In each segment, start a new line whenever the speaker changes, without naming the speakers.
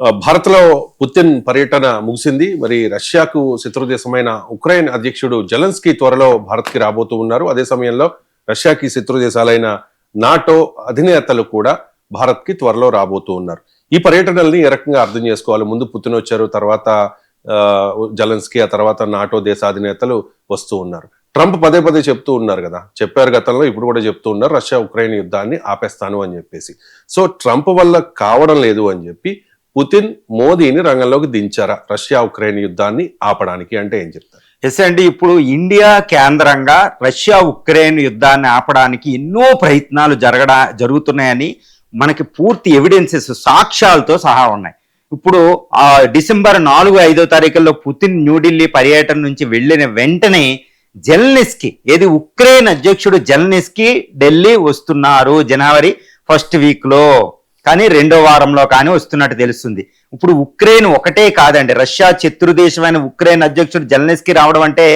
భారత్లో పుతిన్ పర్యటన ముగిసింది. మరి రష్యాకు శత్రు దేశమైన ఉక్రెయిన్ అధ్యక్షుడు జలన్స్కీ త్వరలో భారత్కి రాబోతూ ఉన్నారు. అదే సమయంలో రష్యాకి శత్రు దేశాలైన నాటో అధినేతలు కూడా భారత్కి త్వరలో రాబోతూ ఉన్నారు. ఈ పర్యటనల్ని ఏ రకంగా అర్థం చేసుకోవాలి? ముందు పుతిన్ వచ్చారు తర్వాత జలన్స్కీ ఆ తర్వాత నాటో దేశ అధినేతలు వస్తూ ఉన్నారు. ట్రంప్ పదే పదే చెప్తూ ఉన్నారు కదా? చెప్పారు గతంలో ఇప్పుడు కూడా చెప్తూ ఉన్నారు. రష్యా ఉక్రెయిన్ యుద్ధాన్ని ఆపేస్తాను అని చెప్పేసి. సో ట్రంప్ వల్ల కావడం లేదు అని చెప్పి పుతిన్ మోదీని రంగంలోకి దించారా? రష్యా ఉక్రెయిన్ యుద్ధాన్ని ఆపడానికి అంటే ఏం చెప్తారు?
ఎస్ అండి ఇప్పుడు ఇండియా కేంద్రంగా రష్యా ఉక్రెయిన్ యుద్ధాన్ని ఆపడానికి ఎన్నో ప్రయత్నాలు జరగడా జరుగుతున్నాయని మనకి పూర్తి ఎవిడెన్సెస్ సాక్ష్యాలతో సహా ఉన్నాయి. ఇప్పుడు ఆ డిసెంబర్ నాలుగు ఐదో తారీఖుల్లో పుతిన్ న్యూఢిల్లీ పర్యటన నుంచి వెళ్ళిన వెంటనే జెల్నిస్కి ఏది ఉక్రెయిన్ అధ్యక్షుడు జెల్నిస్కి ఢిల్లీ వస్తున్నారు జనవరి ఫస్ట్ వీక్లో. కానీ రెండో వారంలో కానీ వస్తున్నట్టు తెలుస్తుంది. ఇప్పుడు ఉక్రెయిన్ ఒకటే కాదండి. రష్యా శత్రు దేశమైన ఉక్రెయిన్ అధ్యక్షుడు జెల్నిస్కి రావడం అంటే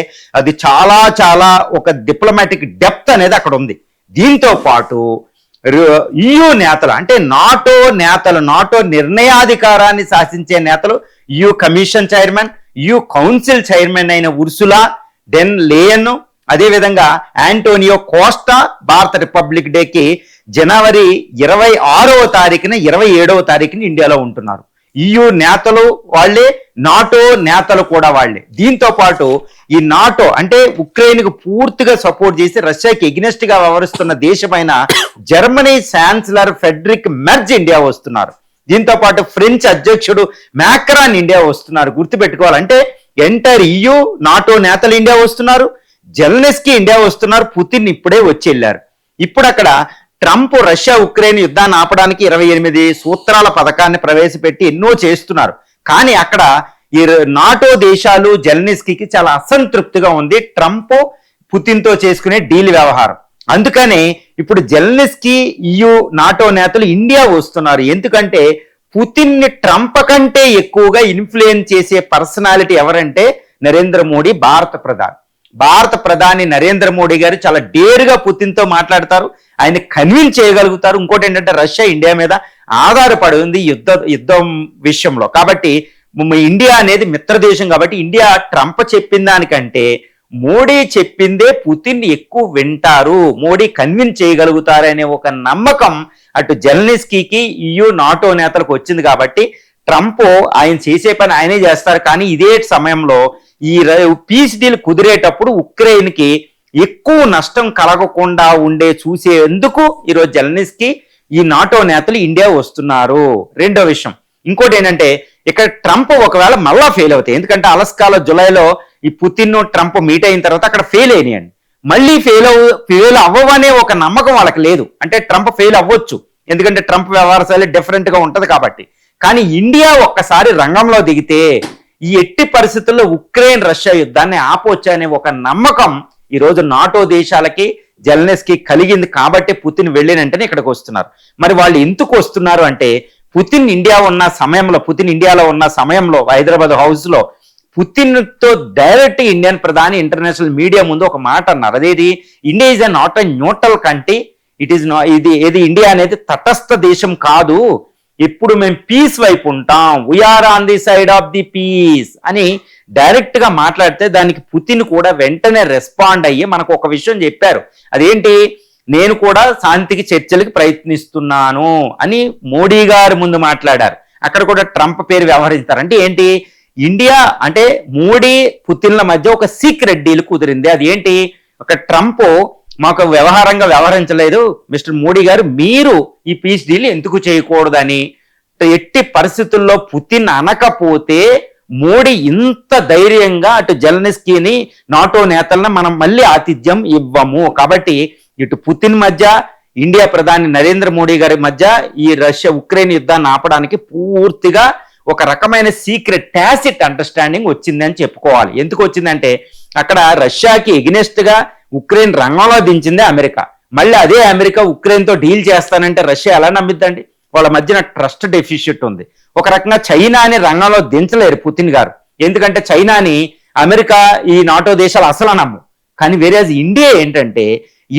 అది చాలా చాలా ఒక డిప్లొమాటిక్ డెప్త్ అనేది అక్కడ ఉంది. దీంతో పాటు ఈయూ నేతలు అంటే నాటో నేతలు నాటో నిర్ణయాధికారాన్ని శాసించే నేతలు EU commission chairman EU council chairman అయిన ఉర్సులా డెన్ లేయన్ అదేవిధంగా యాంటోనియో కోస్టా భారత రిపబ్లిక్ డేకి జనవరి ఇరవై ఆరవ తారీఖున ఇరవై ఏడవ తారీఖున ఇండియాలో ఉంటున్నారు. EU నేతలు వాళ్ళే నాటో నేతలు కూడా వాళ్ళే. దీంతో పాటు ఈ నాటో అంటే ఉక్రెయిన్కు పూర్తిగా సపోర్ట్ చేసి రష్యాకి ఎగ్నెస్ట్గా వ్యవహరిస్తున్న దేశమైన Germany chancellor Friedrich Merz India వస్తున్నారు. దీంతో పాటు ఫ్రెంచ్ అధ్యక్షుడు మ్యాక్రాన్ ఇండియా వస్తున్నారు. గుర్తుపెట్టుకోవాలంటే ఎంటైర్ EU నాటో నేతలు ఇండియా వస్తున్నారు. జెల్నెస్కి ఇండియా వస్తున్నారు. పుతిన్ ఇప్పుడే వచ్చి వెళ్ళారు. ఇప్పుడు అక్కడ ట్రంప్ రష్యా ఉక్రెయిన్ యుద్ధాన్ని ఆపడానికి ఇరవై ఎనిమిది సూత్రాల పథకాన్ని ప్రవేశపెట్టి ఎన్నో చేస్తున్నారు. కానీ అక్కడ ఈ నాటో దేశాలు జెల్నిస్కీకి చాలా అసంతృప్తిగా ఉంది. ట్రంప్ పుతిన్తో చేసుకునే డీల్ వ్యవహారం. అందుకని ఇప్పుడు జెల్నిస్కీ ఇయు నాటో నేతలు ఇండియా వస్తున్నారు. ఎందుకంటే పుతిన్ని ట్రంప్ కంటే ఎక్కువగా ఇన్ఫ్లుయెన్స్ చేసే పర్సనాలిటీ ఎవరంటే నరేంద్ర మోడీ భారత ప్రధాని. భారత ప్రధాని నరేంద్ర మోడీ గారు చాలా డేరుగా పుతిన్తో మాట్లాడతారు. ఆయన కన్విన్స్ చేయగలుగుతారు. ఇంకోటి ఏంటంటే రష్యా ఇండియా మీద ఆధారపడి ఉంది యుద్ధ యుద్ధం విషయంలో. కాబట్టి ఇండియా అనేది మిత్రదేశం కాబట్టి ఇండియా ట్రంప్ చెప్పిన దానికంటే మోడీ చెప్పిందే పుతిన్ ఎక్కువ వింటారు. మోడీ కన్విన్స్ చేయగలుగుతారనే ఒక నమ్మకం అటు జర్నలిస్కీకి ఇయు నాటో నేతలకు వచ్చింది కాబట్టి ట్రంప్ ఆయన చేసే పని ఆయనే చేస్తారు. కానీ ఇదే సమయంలో ఈ పీస్ డీల్ కుదిరేటప్పుడు ఉక్రెయిన్కి ఎక్కువ నష్టం కలగకుండా ఉండే చూసేందుకు ఈరోజు జెల్నిస్కి ఈ నాటో నేతలు ఇండియా వస్తున్నారు. రెండో విషయం. ఇంకోటి ఏంటంటే ఇక్కడ ట్రంప్ ఒకవేళ మళ్ళా ఫెయిల్ అవుతాయి ఎందుకంటే అలస్కాలో జులైలో ఈ పుతిన్ ట్రంప్ మీట్ అయిన తర్వాత అక్కడ ఫెయిల్ అయినాయండి. మళ్ళీ ఫెయిల్ అవ్వ ఫెయిల్ అవ్వవనే ఒక నమ్మకం వాళ్ళకి లేదు. అంటే ట్రంప్ ఫెయిల్ అవ్వచ్చు. ఎందుకంటే ట్రంప్ వ్యవహార శైలి డిఫరెంట్గా ఉంటది కాబట్టి. కానీ ఇండియా ఒక్కసారి రంగంలో దిగితే ఈ ఎట్టి పరిస్థితుల్లో ఉక్రెయిన్ రష్యా యుద్ధాన్ని ఆపొచ్చు అనే ఒక నమ్మకం ఈరోజు నాటో దేశాలకి జెల్నెస్కి కలిగింది కాబట్టి పుతిన్ వెళ్ళిన వెంటనే ఇక్కడికి వస్తున్నారు. మరి వాళ్ళు ఎందుకు వస్తున్నారు అంటే పుతిన్ ఇండియా ఉన్న సమయంలో పుతిన్ ఇండియాలో ఉన్న సమయంలో హైదరాబాద్ హౌస్లో పుతిన్తో డైరెక్ట్ ఇండియన్ ప్రధాని ఇంటర్నేషనల్ మీడియా ముందు ఒక మాట అన్నారు. అదేది? India is a not a neutral country. It is ఇది ఏది ఇండియా అనేది తటస్థ దేశం కాదు. ఇప్పుడు మేము పీస్ వైపు ఉంటాం. We're on the side of the peace అని డైరెక్ట్గా మాట్లాడితే దానికి పుతిన్ కూడా వెంటనే రెస్పాండ్ అయ్యి మనకు ఒక విషయం చెప్పారు. అదేంటి? నేను కూడా శాంతికి చర్చలకు ప్రయత్నిస్తున్నాను అని మోడీ గారు ముందు మాట్లాడారు. అక్కడ కూడా ట్రంప్ పేరు వ్యవహరిస్తారు. అంటే ఏంటి? ఇండియా అంటే మోడీ పుతిన్ల మధ్య ఒక సీక్రెట్ డీల్ కుదిరింది. అది ఏంటి ఒక ట్రంప్ మాకు వ్యవహారంగా వ్యవహరించలేదు. మిస్టర్ మోడీ గారు మీరు ఈ పీస్ డీల్ ఎందుకు చేయకూడదని ఎట్టి పరిస్థితుల్లో పుతిన్ అనకపోతే మోడీ ఇంత ధైర్యంగా అటు జలనిస్కీని నాటో నేతలను మనం మళ్ళీ ఆతిథ్యం ఇవ్వము. కాబట్టి ఇటు పుతిన్ మధ్య ఇండియా ప్రధాని నరేంద్ర మోడీ గారి మధ్య ఈ రష్యా ఉక్రెయిన్ యుద్ధాన్ని ఆపడానికి పూర్తిగా ఒక రకమైన సీక్రెట్ టాసిట్ అండర్స్టాండింగ్ వచ్చిందని చెప్పుకోవాలి. ఎందుకు వచ్చిందంటే అక్కడ రష్యాకి ఎగ్నెస్ట్గా ఉక్రెయిన్ రంగంలో దించిందే అమెరికా. మళ్ళీ అదే అమెరికా ఉక్రెయిన్తో డీల్ చేస్తానంటే రష్యా ఎలా నమ్మిద్దండి? వాళ్ళ మధ్యన ట్రస్ట్ డెఫిషియట్ ఉంది. ఒక రకంగా చైనాని రంగంలో దించలేరు పుతిన్ గారు. ఎందుకంటే చైనాని అమెరికా ఈ నాటో దేశాలు అసలు నమ్ము కానీ వేరే ఇండియా ఏంటంటే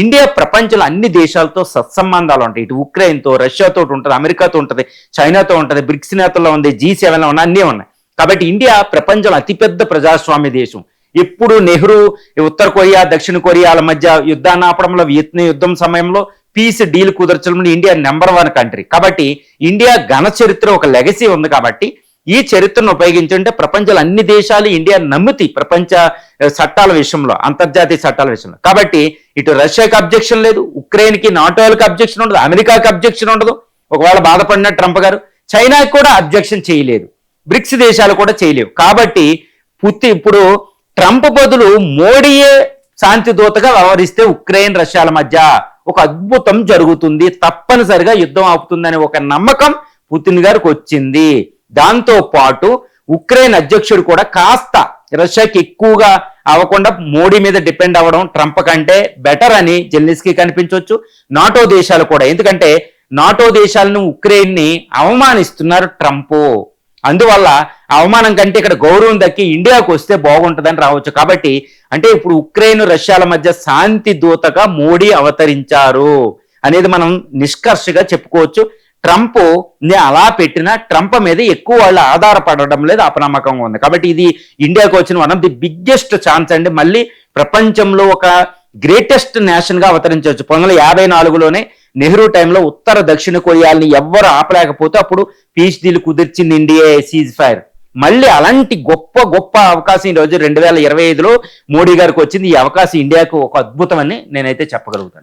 ఇండియా ప్రపంచంలో అన్ని దేశాలతో సత్సంబంధాలు ఉంటాయి. ఇటు ఉక్రెయిన్తో రష్యాతో ఉంటుంది అమెరికాతో ఉంటుంది చైనాతో ఉంటుంది బ్రిక్స్ నేతల్లో ఉంది జీ సెవెన్లో ఉన్నాయి అన్నీ ఉన్నాయి. కాబట్టి ఇండియా ప్రపంచంలో అతిపెద్ద ప్రజాస్వామ్య దేశం. ఎప్పుడు నెహ్రూ ఉత్తర కొరియా దక్షిణ కొరియాల మధ్య యుద్ధాన్ని ఆపడంలో వియత్నం యుద్ధం సమయంలో పీస్ డీల్ కుదర్చడంలో ఇండియా నెంబర్ వన్ కంట్రీ. కాబట్టి ఇండియా ఘన చరిత్ర ఒక లెగసీ ఉంది కాబట్టి ఈ చరిత్రను ఉపయోగించుంటే ప్రపంచంలో అన్ని దేశాలు ఇండియా నమ్మితి ప్రపంచ చట్టాల విషయంలో అంతర్జాతీయ చట్టాల విషయంలో. కాబట్టి ఇటు రష్యాకి అబ్జెక్షన్ లేదు ఉక్రెయిన్కి నాటోలకు అబ్జెక్షన్ ఉండదు అమెరికాకి అబ్జెక్షన్ ఉండదు. ఒకవేళ బాధపడిన ట్రంప్ గారు చైనాకి కూడా అబ్జెక్షన్ చేయలేదు. బ్రిక్స్ దేశాలు కూడా చేయలేవు. కాబట్టి పుత్తి ఇప్పుడు ట్రంప్ బదులు మోడీయే శాంతి దూతగా వ్యవహరిస్తే ఉక్రెయిన్ రష్యాల మధ్య ఒక అద్భుతం జరుగుతుంది. తప్పనిసరిగా యుద్ధం ఆపుతుందనే ఒక నమ్మకం పుతిన్ గారికి వచ్చింది. దాంతో పాటు ఉక్రెయిన్ అధ్యక్షుడు కూడా కాస్త రష్యాకి ఎక్కువగా అవ్వకుండా మోడీ మీద డిపెండ్ అవ్వడం ట్రంప్ కంటే బెటర్ అని జెల్నిస్కి కనిపించవచ్చు నాటో దేశాలు కూడా. ఎందుకంటే నాటో దేశాలను ఉక్రెయిన్ని అవమానిస్తున్నారు ట్రంప్. అందువల్ల అవమానం కంటే ఇక్కడ గౌరవం దక్కి ఇండియాకు వస్తే బాగుంటుందని రావచ్చు. కాబట్టి అంటే ఇప్పుడు ఉక్రెయిన్ రష్యాల మధ్య శాంతి దూతగా మోడీ అవతరించారు అనేది మనం నిష్కర్షగా చెప్పుకోవచ్చు. ట్రంప్ అలా పెట్టినా ట్రంప్ మీద ఎక్కువ వాళ్ళు ఆధారపడడం లేదు అపనమ్మకంగా ఉంది. కాబట్టి ఇది ఇండియాకు వచ్చిన one of the biggest chance అండి. మళ్ళీ ప్రపంచంలో ఒక గ్రేటెస్ట్ నేషన్గా అవతరించవచ్చు. పంతొమ్మిది యాభై నాలుగులోనే నెహ్రూ టైంలో ఉత్తర దక్షిణ కొరియాలని ఎవ్వరు ఆపలేకపోతే అప్పుడు పీచ్ కుదిర్చింది ఇండియా సీజ్ ఫైర్. మళ్ళీ అలాంటి గొప్ప గొప్ప అవకాశం ఈ రోజు రెండు వేల ఇరవై ఐదులో మోడీ గారికి వచ్చింది. ఈ అవకాశం ఇండియాకు ఒక అద్భుతం అని నేనైతే చెప్పగలుగుతాను.